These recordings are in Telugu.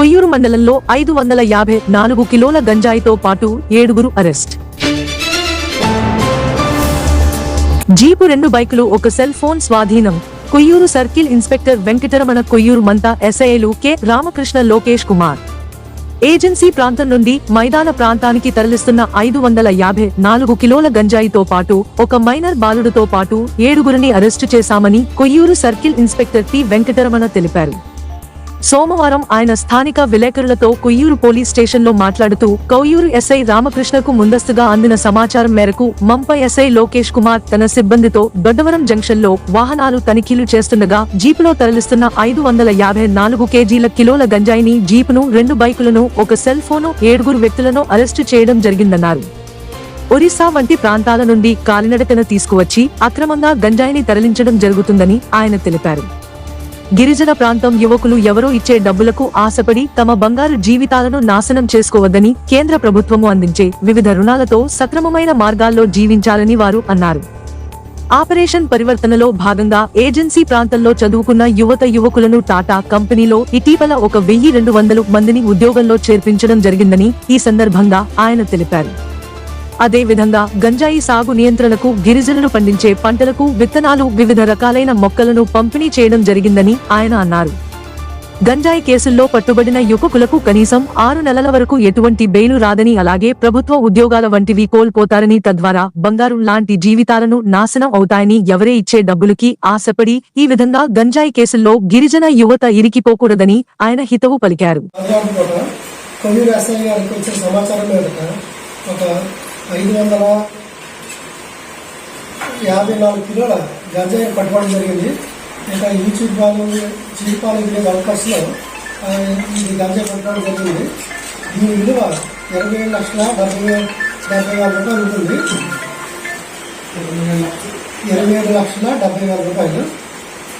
కొయ్యూరు మండలంలో ఐదు వందల యాభై నాలుగు కిలోల గంజాయితో పాటు ఏడుగురు అరెస్ట్. జీపు రెండు బైకులు ఒక సెల్ ఫోన్ స్వాధీనం. కొయ్యూరు సర్కిల్ ఇన్స్పెక్టర్ వెంకటరమణ కొయ్యూరు మంతా ఎస్ఐలు కె. రామకృష్ణ లోకేష్ కుమార్. ఏజెన్సీ ప్రాంతం నుండి మైదాన ప్రాంతానికి తరలిస్తున్న ఐదు వందల యాభై నాలుగు కిలోల గంజాయితో పాటు ఒక మైనర్ బాలుడితో పాటు ఏడుగురిని అరెస్టు చేశామని Koyyuru circle inspector P. Venkataramana తెలిపారు. సోమవారం ఆయన స్థానిక విలేకరులతో కొయ్యూరు పోలీస్ స్టేషన్లో మాట్లాడుతూ కొయ్యూరు ఎస్ఐ రామకృష్ణకు ముందస్తుగా అందిన సమాచారం మేరకు మంప ఎస్ఐ లోకేష్ కుమార్ తన సిబ్బందితో దొడ్డవరం జంక్షన్లో వాహనాలు తనిఖీలు చేస్తుండగా జీపులో తరలిస్తున్న ఐదు వందల యాభై నాలుగు కేజీల కిలోల గంజాయిని జీపును రెండు బైకులను ఒక సెల్ ఫోను ఏడుగురు వ్యక్తులను అరెస్టు చేయడం జరిగిందన్నారు. ఒరిస్సా వంటి ప్రాంతాల నుండి కాలినడకన తీసుకువచ్చి అక్రమంగా గంజాయిని తరలించడం జరుగుతుందని ఆయన తెలిపారు. గిరిజన ప్రాంతం యువకులు ఎవరో ఇచ్చే డబ్బులకు ఆశపడి తమ బంగారు జీవితాలను నాశనం చేసుకోవద్దని కేంద్ర ప్రభుత్వము అందించే వివిధ రుణాలతో సక్రమమైన మార్గాల్లో జీవించాలని వారు అన్నారు. ఆపరేషన్ పరివర్తనలో భాగంగా ఏజెన్సీ ప్రాంతంలో చదువుకున్న యువత యువకులను టాటా కంపెనీలో ఇటీవల ఒక వెయ్యి రెండు వందలు మందిని ఉద్యోగంలో చేర్పించడం జరిగిందని ఈ సందర్భంగా ఆయన తెలిపారు. అదే విధంగా గంజాయి సాగు నియంత్రణకు గిరిజనులు పండించే పంటలకు విత్తనాలు వివిధ రకాలైన మొక్కలను పంపిణీ చేయడం జరిగిందని ఆయన అన్నారు. గంజాయి కేసుల్లో పట్టుబడిన యువకులకు కనీసం ఆరు నెలల వరకు ఎటువంటి బెయిలు రాదని అలాగే ప్రభుత్వ ఉద్యోగాల వంటివి కోల్పోతారని తద్వారా బంగారం లాంటి జీవితాలను నాశనం అవుతాయని ఎవరే ఇచ్చే డబ్బులకి ఆశపడి ఈ విధంగా గంజాయి కేసుల్లో గిరిజన యువత ఇరికిపోకూడదని ఆయన హితవు పలికారు. ఒక ఐదు వందల యాభై నాలుగు కిలోల గంజాయి పట్టుకోవడం జరిగింది. ఇంకా ఈ వాళ్ళు చీపాలు విలేజ్ అవకాశంలో ఇది గంజాయి పట్టుకోవడం జరిగింది. దీని విలువ ఇరవై ఏడు లక్షల డెబ్బై డెబ్బై వేల రూపాయలు ఉంటుంది. ఇరవై ఏడు లక్షల డెబ్బై వేల రూపాయలు.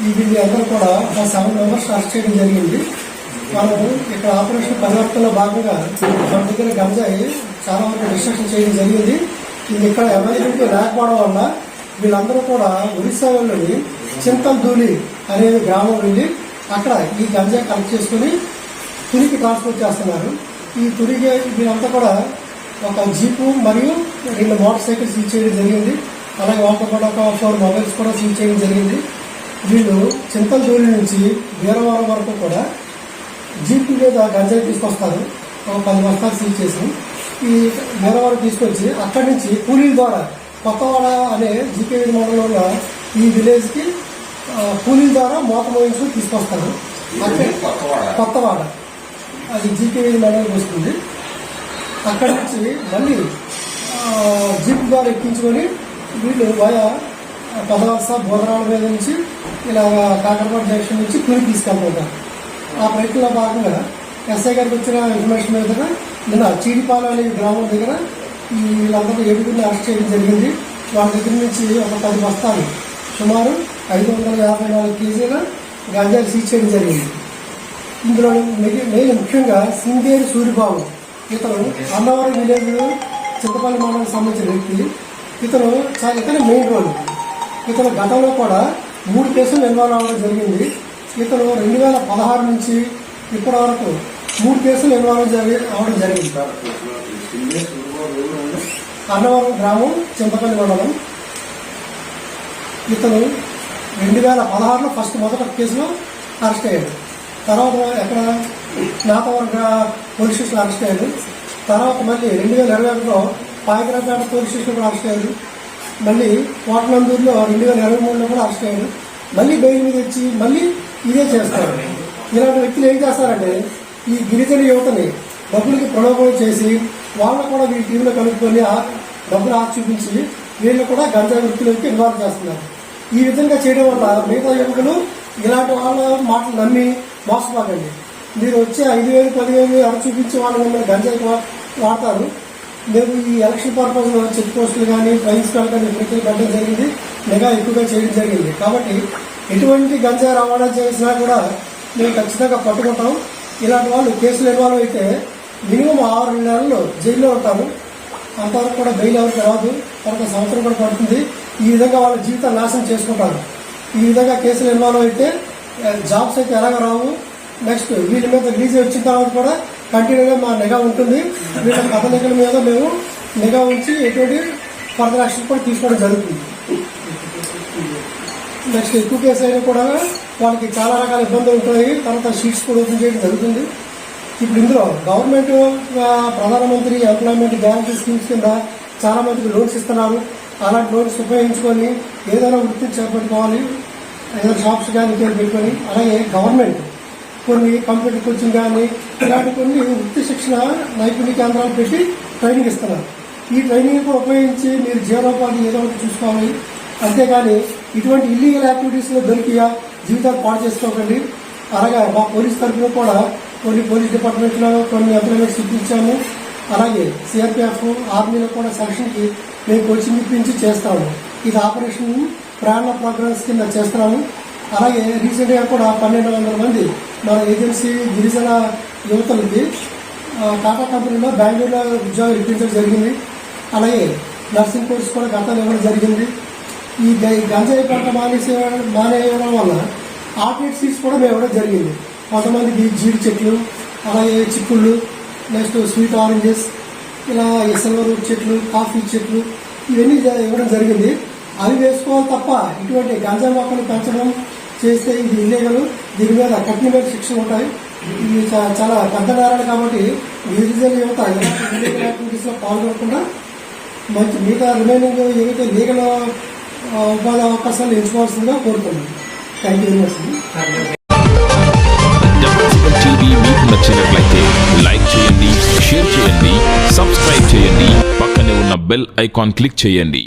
ఈ వీళ్ళు అందరూ కూడా ఒక సెవెన్ మెంబర్స్ అరెస్ట్ చేయడం జరిగింది. వాళ్ళు ఇక్కడ ఆపరేషన్ పరివర్తనలో భాగంగా మన దగ్గర గంజాయి చాలా వరకు డిస్ట్రక్షన్ చేయడం జరిగింది. ఇది ఇక్కడ అవైలబిలిటీ లేకపోవడం వల్ల వీళ్ళందరూ కూడా ఒరిస్సా వెళ్ళి చింతల్దూలి అనే గ్రామం నుండి అక్కడ ఈ గంజాయి కలెక్ట్ చేసుకుని తురికి ట్రాన్స్పోర్ట్ చేస్తున్నారు. ఈ తురికి వీళ్ళంతా కూడా ఒక జీపు మరియు రెండు మోటార్ సైకిల్స్ సీజ్ చేయడం జరిగింది. అలాగే వాళ్ళతో కూడా ఒక ఫోర్ మొబైల్స్ కూడా సీజ్ చేయడం జరిగింది. వీళ్ళు చింతలదూరి నుంచి వీరవరం వరకు కూడా జీప్ మీద గంజాయి తీసుకొస్తారు. ఒక పది బస్తాలు సీజ్ చేసి ఈ వీరవరం తీసుకొచ్చి అక్కడి నుంచి కూలీల ద్వారా కొత్తవాడ అనే జీపీ మండలంలో ఉన్న ఈ విలేజ్కి కూలీల ద్వారా మోత మోయించుకుని తీసుకొస్తారు. అక్కడ కొత్తవాడ. అది జీపీ మండలం వస్తుంది. అక్కడి నుంచి మళ్ళీ జీప్ ద్వారా ఎక్కించుకొని వీళ్ళు వయా పదవలస బోధనాల మీద నుంచి ఇలా కాకరపాడు జంక్షన్ నుంచి పురి తీసుకెళ్తుంటారు. ఆ ప్రయత్నంలో భాగంగా ఎస్ఐ గారికి వచ్చిన ఇన్ఫర్మేషన్ మీద నిన్న చీడిపాలెం అనే గ్రామం దగ్గర వీళ్ళందరూ ఏడుగురిని అరెస్ట్ చేయడం జరిగింది. వాళ్ళ దగ్గర నుంచి ఒక పది బస్తాలు సుమారు ఐదు వందల యాభై నాలుగు కేజీల గాంజాలు సీజ్ చేయడం జరిగింది. ఇందులో మెయిన్ మెయిన్ ముఖ్యంగా సింగేరి సూరిబాబు ఇతను అన్నవరం విలేజ్ చింతపల్లి మండలానికి సంబంధించిన వ్యక్తి. ఇతను చాలా ఇతను మెయిన్ రోల్ ఇతను గతంలో కూడా మూడు కేసులు ఇన్వాల్వ్ అవ్వడం జరిగింది. ఇతను రెండు వేల పదహారు నుంచి ఇప్పటి వరకు మూడు కేసులు ఇన్వాల్వ్ జరిగి అవడం జరిగింది అన్నవరం గ్రామం చింతపల్లి మండలం. ఇతను రెండు వేల పదహారులో ఫస్ట్ మొదట కేసులో అరెస్ట్ అయ్యాడు. తర్వాత ఎక్కడ నాతవరం పోలీస్ స్టేషన్ అరెస్ట్ అయ్యాడు. తర్వాత మళ్ళీ రెండు వేల ఇరవై ఒకటిలో పాయకరాపేట పోలీస్ స్టేషన్ కూడా అరెస్ట్ అయ్యాడు. మళ్ళీ కోటనందూరులో రెండు వేల ఇరవై మూడులో కూడా అరెస్ట్ అయ్యాడు. మళ్ళీ బెయిల్ మీద వచ్చి మళ్ళీ ఇదే చేస్తారు. ఇలాంటి వ్యక్తులు ఏం చేస్తారంటే ఈ గిరిజన యువతని డబ్బులకి ప్రలోభం చేసి వాళ్ళని కూడా వీళ్ళ టీంలో కలుపుకొని డబ్బులు ఆశ చూపించి వీళ్ళు కూడా గంజా వృత్తిలోకి ఇన్వాల్వ్ చేస్తున్నారు. ఈ విధంగా చేయడం వల్ల మిగతా యువకులు ఇలాంటి వాళ్ళ మాటలు నమ్మి మోసపోకండి. మీరు వచ్చే ఐదు వేలు పదివేలు అర చూపించి వాళ్ళు మిమ్మల్ని గంజాయి వాడతారు. మేము ఈ ఎలక్షన్ పర్పస్ చెక్ పోస్టులు కానీ ట్రైన్స్ కానీ ఇప్పటికీ పెట్టడం జరిగింది. నిఘా ఎక్కువగా చేయడం జరిగింది. కాబట్టి ఎటువంటి గంజా రవాణా చేసినా కూడా మేము ఖచ్చితంగా పట్టుకుంటాం. ఇలాంటి వాళ్ళు కేసులు ఇన్వాల్వ్ అయితే మినిమం ఆరు నెలలు జైల్లో ఉంటాము అంతవరకు కూడా బెయిల్ ఎవరికి రాదు. తర్వాత సంవత్సరం కూడా పడుతుంది. ఈ విధంగా వాళ్ళ జీవితం నాశనం చేసుకుంటారు. ఈ విధంగా కేసులు ఇన్వాల్వ్ అయితే జాబ్స్ అయితే ఎలాగ రావు. నెక్స్ట్ వీళ్ళ మీద రిలీజ్ వచ్చిన తర్వాత కూడా కంటిన్యూగా మా నిఘా ఉంటుంది. వీళ్ళ కథ మీద మేము నిఘా ఉంచి ఎటువంటి ఫర్దర్ యాక్షన్ కూడా తీసుకోవడం జరుగుతుంది. నెక్స్ట్ ఎక్కువ కేసు అయినా కూడా వాళ్ళకి చాలా రకాల ఇబ్బందులు ఉంటాయి. తర్వాత సీట్స్ కూడా ఓపెన్ చేయడం జరుగుతుంది. ఇప్పుడు ఇందులో గవర్నమెంట్ ప్రధానమంత్రి ఎంప్లాయ్మెంట్ గ్యారంటీ స్కీమ్స్ కింద చాలా మందికి లోన్స్ ఇస్తున్నారు. అలాంటి లోన్స్ ఉపయోగించుకొని ఏదైనా వృత్తి చేపట్టుకోవాలి. ఏదైనా షాప్స్ కానీ పేరు పెట్టుకొని. అలాగే గవర్నమెంట్ కొన్ని కంప్యూటర్ కోచింగ్ కానీ ఇలాంటి కొన్ని వృత్తి శిక్షణ నైపుణ్య కేంద్రాలు పెట్టి ట్రైనింగ్ ఇస్తున్నారు. ఈ ట్రైనింగ్ కూడా ఉపయోగించి మీరు జీవనోపాధి ఏదో ఒకటి చూసుకోవాలి. అంతేగాని ఇటువంటి ఇల్లీగల్ యాక్టివిటీస్లో దొరికియా జీవితాలు పాడు చేసుకోకండి. అలాగే మా పోలీస్ తరఫున కూడా కొన్ని పోలీస్ డిపార్ట్మెంట్లో కొన్ని ఎంప్లాయ్మెంట్స్ ఇప్పించాము అలాగే సిఆర్పిఎఫ్ ఆర్మీలో కూడా సెక్షన్కి మేము కోచింగ్ ఇప్పించి చేస్తాము. ఇది ఆపరేషన్ ప్రాణ ప్రోగ్రామ్స్ కింద చేస్తున్నాము. అలాగే రీసెంట్గా కూడా పన్నెండు వందల మంది మన ఏజెన్సీ గిరిజన యువతలకి టాటా కంపెనీలో బెంగళూరులో ఉద్యోగాలు ఇప్పించడం జరిగింది. అలాగే నర్సింగ్ కోర్స్ కూడా గతంలో ఇవ్వడం జరిగింది. ఈ గంజాయి పంట మానేసే మానేయడం వల్ల ఆర్టినేట్ సీడ్స్ కూడా మేము ఇవ్వడం జరిగింది. కొంతమందికి జీడి చెట్లు అలాగే చిక్కుళ్ళు నెక్స్ట్ స్వీట్ ఆరెంజెస్ ఇలా సిల్వర్ చెట్లు కాఫీ చెట్లు ఇవన్నీ ఇవ్వడం జరిగింది. అవి వేసుకోవాలి తప్ప ఇటువంటి గంజా మొక్కలు పెంచడం చేస్తే ఇది ఇల్లీగల్. దీని మీద కఠినమైన శిక్ష ఉంటాయి. ఇది చాలా పెద్ద నేరాలు కాబట్టి గిరిజన యువత ఇలాంటి ఇల్లీగల్ యాక్టివిటీస్లో పాల్గొనకుండా మంచి మిగతా రిమైనింగ్ ఏవైతే లీగల్ ఉపాధి అవకాశాలు ఎంచుకోవాల్సిందిగా కోరుతున్నాను. Thank you very much TV మీకు నచ్చినట్లయితే లైక్ చేయండి షేర్ చేయండి సబ్స్క్రైబ్ చేయండి పక్కనే ఉన్న బెల్ ఐకాన్ క్లిక్ చేయండి